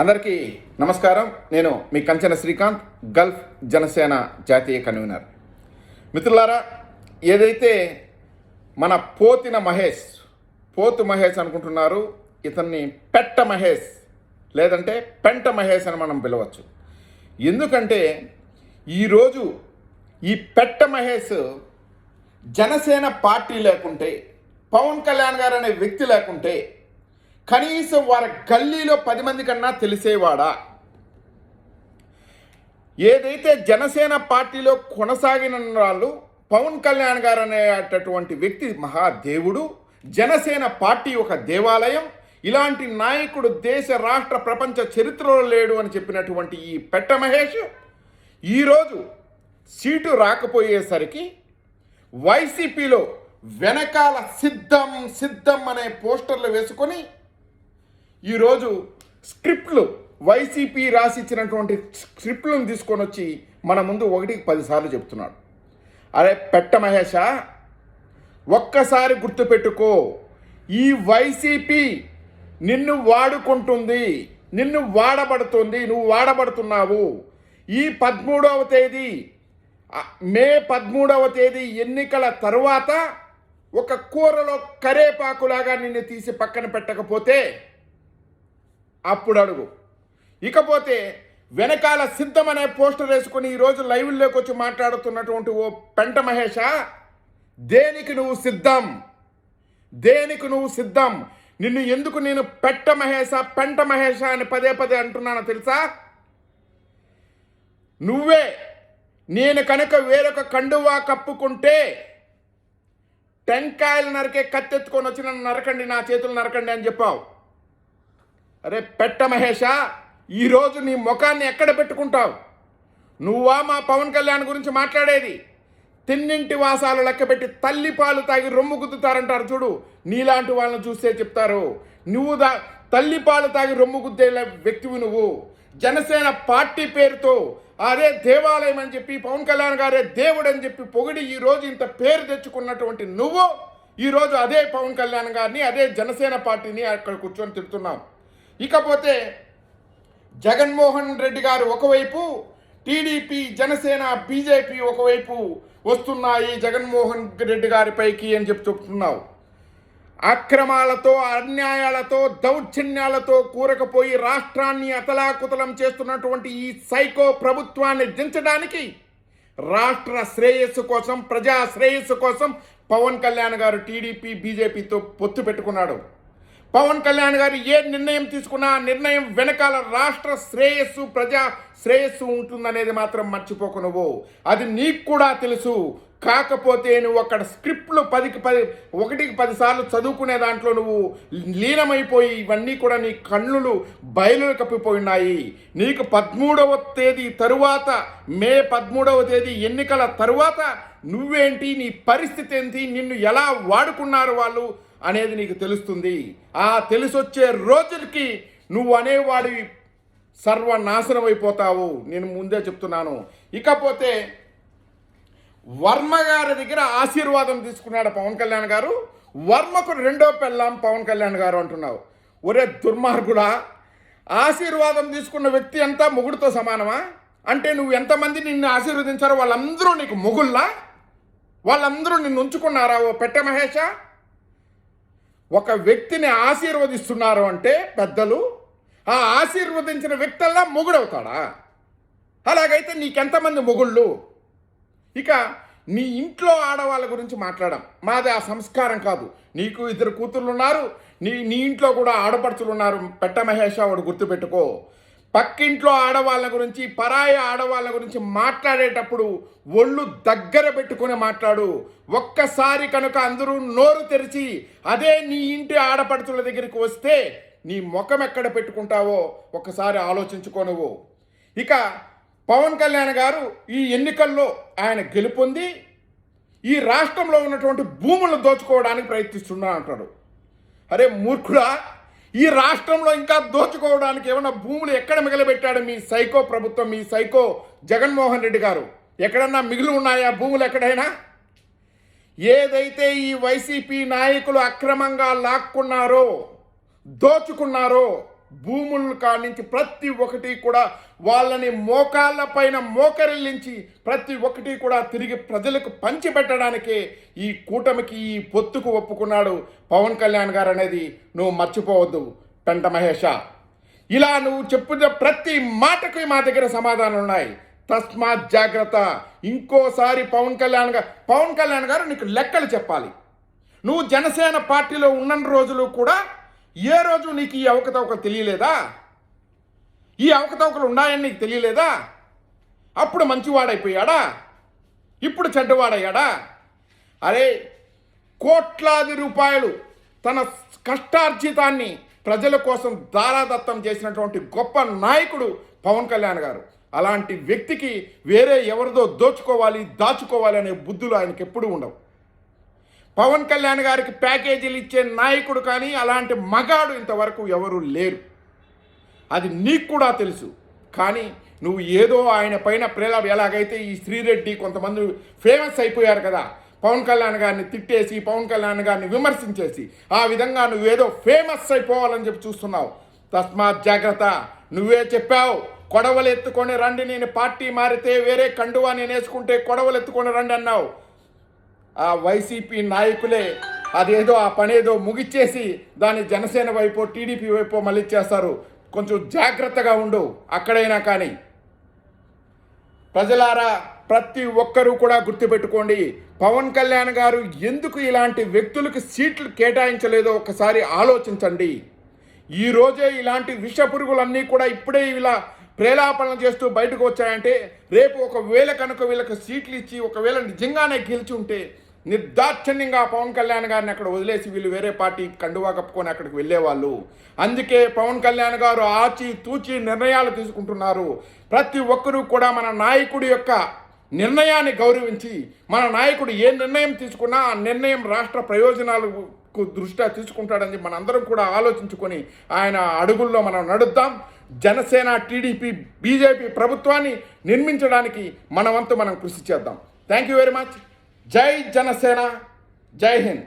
అందరికీ నమస్కారం. నేను మీ కంచన శ్రీకాంత్ గల్ఫ్ జనసేన జాతీయ కన్వీనర్. మిత్రులారా ఏదైతే మన పోతిన మహేష్ పోతు మహేష్ అనుకుంటున్నారు ఇతన్ని పెట్ట మహేష్ లేదంటే పెంట మహేష్ అని మనం పిలవచ్చు. ఎందుకంటే ఈరోజు ఈ పెట్ట మహేష్ జనసేన పార్టీ లేకుంటే పవన్ కళ్యాణ్ గారు అనే వ్యక్తి లేకుంటే కనీసం వారి గల్లీలో పది మంది కన్నా తెలిసేవాడా? ఏదైతే జనసేన పార్టీలో కొనసాగిన వాళ్ళు పవన్ కళ్యాణ్ గారు అనేటటువంటి వ్యక్తి మహాదేవుడు జనసేన పార్టీ ఒక దేవాలయం ఇలాంటి నాయకుడు దేశ రాష్ట్ర ప్రపంచ చరిత్రలో లేడు అని చెప్పినటువంటి ఈ పెట్ట మహేష్ ఈరోజు సీటు రాకపోయేసరికి వైసీపీలో వెనకాల సిద్ధం సిద్ధం అనే పోస్టర్లు వేసుకొని ఈరోజు స్క్రిప్ట్లు వైసీపీ రాసిచ్చినటువంటి స్క్రిప్ట్లను తీసుకొని వచ్చి మన ముందు ఒకటికి పదిసార్లు చెప్తున్నాడు. అరే పెట్ట మహేష ఒక్కసారి గుర్తుపెట్టుకో ఈ వైసీపీ నిన్ను వాడుకుంటుంది నిన్ను వాడబడుతుంది నువ్వు వాడబడుతున్నావు. ఈ పదమూడవ తేదీ మే పదమూడవ తేదీ ఎన్నికల తరువాత ఒక కూరలో కరేపాకులాగా నిన్ను తీసి పక్కన పెట్టకపోతే అప్పుడు అడుగు. ఇకపోతే వెనకాల సిద్ధం అనే పోస్టర్ వేసుకుని ఈరోజు లైవ్లోకి వచ్చి మాట్లాడుతున్నటువంటి ఓ పెంట మహేష దేనికి నువ్వు సిద్ధం? దేనికి నువ్వు సిద్ధం? నిన్ను ఎందుకు నేను పెట్ట మహేష పెంట మహేష అని పదే పదే అంటున్నానో తెలుసా? నువ్వే నేను కనుక వేరొక కండువా కప్పుకుంటే టెంకాయలు నరికే కత్తెత్తుకొని వచ్చి నన్ను నరకండి నా చేతులు నరకండి అని చెప్పావు. అరే పెట్ట మహేష ఈరోజు నీ ముఖాన్ని ఎక్కడ పెట్టుకుంటావు? నువ్వా మా పవన్ కళ్యాణ్ గురించి మాట్లాడేది? తిన్నింటి వాసాలు లెక్కపెట్టి తల్లి పాలు తాగి రొమ్ము గుద్దుతారంటారు చూడు. నీలాంటి వాళ్ళని చూస్తే చెప్తారు. నువ్వు దా తల్లి పాలు తాగి రొమ్ము గుద్దే వ్యక్తివి నువ్వు. జనసేన పార్టీ పేరుతో అదే దేవాలయం అని చెప్పి పవన్ కళ్యాణ్ గారే దేవుడు అని చెప్పి పొగిడి ఈ రోజు ఇంత పేరు తెచ్చుకున్నటువంటి నువ్వు ఈరోజు అదే పవన్ కళ్యాణ్ గారిని అదే జనసేన పార్టీని అక్కడ కూర్చొని తిడుతున్నావు. ఇకపోతే జగన్మోహన్ రెడ్డి గారు ఒకవైపు టీడీపీ జనసేన బీజేపీ ఒకవైపు వస్తున్నాయి జగన్మోహన్ రెడ్డి గారిపైకి అని చెప్పి చెప్తున్నావు. అక్రమాలతో అన్యాయాలతో దౌర్జన్యాలతో కూరకపోయి రాష్ట్రాన్ని అతలాకుతలం చేస్తున్నటువంటి ఈ సైకో ప్రభుత్వాన్ని దించడానికి రాష్ట్ర శ్రేయస్సు కోసం ప్రజా శ్రేయస్సు కోసం పవన్ కళ్యాణ్ గారు టీడీపీ బీజేపీతో పొత్తు పెట్టుకున్నాడు. పవన్ కళ్యాణ్ గారు ఏ నిర్ణయం తీసుకున్నా ఆ నిర్ణయం వెనకాల రాష్ట్ర శ్రేయస్సు ప్రజా శ్రేయస్సు ఉంటుందనేది మాత్రం మర్చిపోకు నువ్వు. అది నీకు కూడా తెలుసు. కాకపోతే నువ్వు అక్కడ స్క్రిప్ట్లు పదికి పది ఒకటికి పదిసార్లు చదువుకునే దాంట్లో నువ్వు లీనమైపోయి ఇవన్నీ కూడా నీ కన్నులు బయలు కప్పిపోయినాయి. నీకు పదమూడవ తేదీ తరువాత మే పదమూడవ తేదీ ఎన్నికల తరువాత నువ్వేంటి నీ పరిస్థితి ఏంటి నిన్ను ఎలా వాడుకున్నారు వాళ్ళు? అనేది నీకు తెలుస్తుంది. ఆ తెలిసొచ్చే రోజులకి నువ్వు అనేవాడివి సర్వనాశనం అయిపోతావు నేను ముందే చెప్తున్నాను. ఇకపోతే వర్మ గారి దగ్గర ఆశీర్వాదం తీసుకున్నాడు పవన్ కళ్యాణ్ గారు. వర్మకు రెండో పెళ్ళాం పవన్ కళ్యాణ్ గారు అంటున్నావు. ఒరే దుర్మార్గుడా ఆశీర్వాదం తీసుకున్న వ్యక్తి అంతా మొగుడుతో సమానమా? అంటే నువ్వు ఎంతమంది నిన్ను ఆశీర్వదించారో వాళ్ళందరూ నీకు మొగుళ్ళా? వాళ్ళందరూ నిన్ను ఉంచుకున్నారా ఓ పెట్ట మహేష? ఒక వ్యక్తిని ఆశీర్వదిస్తున్నారు అంటే పెద్దలు ఆ ఆశీర్వదించిన వ్యక్తల్లా మొగుడవుతాడా? అలాగైతే నీకెంతమంది మొగుళ్ళు? ఇక నీ ఇంట్లో ఆడవాళ్ళ గురించి మాట్లాడాం. మాది ఆ సంస్కారం కాదు. నీకు ఇద్దరు కూతుర్లు ఉన్నారు నీ నీ ఇంట్లో కూడా ఆడపడుచులు ఉన్నారు పెట్ట మహేష వాడు గుర్తుపెట్టుకో. పక్కింట్లో ఆడవాళ్ళ గురించి పరాయి ఆడవాళ్ళ గురించి మాట్లాడేటప్పుడు ఒళ్ళు దగ్గర పెట్టుకుని మాట్లాడు. ఒక్కసారి కనుక అందరూ నోరు తెరిచి అదే నీ ఇంటి ఆడపడుతుల దగ్గరికి వస్తే నీ ముఖం ఎక్కడ పెట్టుకుంటావో ఒక్కసారి ఆలోచించుకోనువు ఇక పవన్ కళ్యాణ్ గారు ఈ ఎన్నికల్లో ఆయన గెలుపొంది ఈ రాష్ట్రంలో ఉన్నటువంటి భూములను దోచుకోవడానికి ప్రయత్నిస్తున్నా అంటాడు. అరే మూర్ఖుడా ఈ రాష్ట్రంలో ఇంకా దోచుకోవడానికి ఏమైనా భూములు ఎక్కడ మిగలబెట్టాడు మీ సైకో ప్రభుత్వం మీ సైకో జగన్మోహన్ రెడ్డి గారు? ఎక్కడన్నా మిగిలి ఉన్నాయా భూములు ఎక్కడైనా? ఏదైతే ఈ వైసీపీ నాయకులు అక్రమంగా లాక్కున్నారో దోచుకున్నారో భూముల కాడి నుంచి ప్రతి ఒక్కటి కూడా వాళ్ళని మోకాళ్ళ పైన మోకరిల్లించి ప్రతి ఒక్కటి కూడా తిరిగి ప్రజలకు పంచిపెట్టడానికే ఈ కూటమికి ఈ పొత్తుకు ఒప్పుకున్నాడు పవన్ కళ్యాణ్ గారు అనేది నువ్వు మర్చిపోవద్దు పెంట మహేష. ఇలా నువ్వు చెప్పున్న ప్రతి మాటకి మా దగ్గర సమాధానం ఉన్నాయి. తస్మాత్ జాగ్రత్త. ఇంకోసారి పవన్ కళ్యాణ్ గారు పవన్ కళ్యాణ్ గారు నీకు లెక్కలు చెప్పాలి. నువ్వు జనసేన పార్టీలో ఉన్న రోజులు కూడా ఏ రోజు నీకు ఈ అవకతవకలు తెలియలేదా? ఈ అవకతవకలు ఉన్నాయని నీకు తెలియలేదా? అప్పుడు మంచివాడైపోయాడా? ఇప్పుడు చెడ్డవాడయ్యాడా? అరే కోట్లాది రూపాయలు తన కష్టార్జితాన్ని ప్రజల కోసం దారాదత్తం చేసినటువంటి గొప్ప నాయకుడు పవన్ కళ్యాణ్ గారు. అలాంటి వ్యక్తికి వేరే ఎవరిదో దోచుకోవాలి దాచుకోవాలి అనే బుద్ధులు ఆయనకి ఎప్పుడూ ఉండవు. పవన్ కళ్యాణ్ గారికి ప్యాకేజీలు ఇచ్చే నాయకుడు కానీ అలాంటి మగాడు ఇంతవరకు ఎవరు లేరు. అది నీకు కూడా తెలుసు. కానీ నువ్వు ఏదో ఆయన పైన ప్రేమ ఎలాగైతే ఈ శ్రీరెడ్డి కొంతమంది ఫేమస్ అయిపోయారు కదా పవన్ కళ్యాణ్ గారిని తిట్టేసి పవన్ కళ్యాణ్ గారిని విమర్శించేసి ఆ విధంగా నువ్వేదో ఫేమస్ అయిపోవాలని చెప్పి చూస్తున్నావు. తస్మాత్ జాగ్రత్త. నువ్వే చెప్పావు కొడవలు ఎత్తుకొని రండి నేను పార్టీ మారితే వేరే కండువా నేను వేసుకుంటే కొడవలు ఎత్తుకొని రండి అన్నావు. ఆ వైసీపీ నాయకులే అదేదో ఆ పనేదో ముగిచ్చేసి దాన్ని జనసేన వైపు టీడీపీ వైపు మళ్ళీ కొంచెం జాగ్రత్తగా ఉండు అక్కడైనా కానీ. ప్రజలారా ప్రతి ఒక్కరూ కూడా గుర్తుపెట్టుకోండి పవన్ కళ్యాణ్ గారు ఎందుకు ఇలాంటి వ్యక్తులకు సీట్లు కేటాయించలేదో ఒకసారి ఆలోచించండి. ఈరోజే ఇలాంటి విష పురుగులన్నీ కూడా ఇప్పుడే ఇలా ప్రేలాపన చేస్తూ బయటకు వచ్చాయంటే రేపు ఒకవేళ కనుక వీళ్ళకి సీట్లు ఇచ్చి ఒకవేళ నిజంగానే గెలిచి ఉంటే నిర్దాక్షిణ్యంగా పవన్ కళ్యాణ్ గారిని అక్కడ వదిలేసి వీళ్ళు వేరే పార్టీ కండువా కప్పుకొని అక్కడికి వెళ్ళేవాళ్ళు. అందుకే పవన్ కళ్యాణ్ గారు ఆచి తూచి నిర్ణయాలు తీసుకుంటున్నారు. ప్రతి ఒక్కరూ కూడా మన నాయకుడి యొక్క నిర్ణయాన్ని గౌరవించి మన నాయకుడు ఏ నిర్ణయం తీసుకున్నా ఆ నిర్ణయం రాష్ట్ర ప్రయోజనాలకు దృష్ట్యా తీసుకుంటాడని మనందరం కూడా ఆలోచించుకొని ఆయన అడుగుల్లో మనం నడుద్దాం. జనసేన టీడీపీ బీజేపీ ప్రభుత్వాన్ని నిర్మించడానికి మన వంతు మనం కృషి చేద్దాం. థ్యాంక్ యూ వెరీ మచ్ జై జనసేన జై హింద్.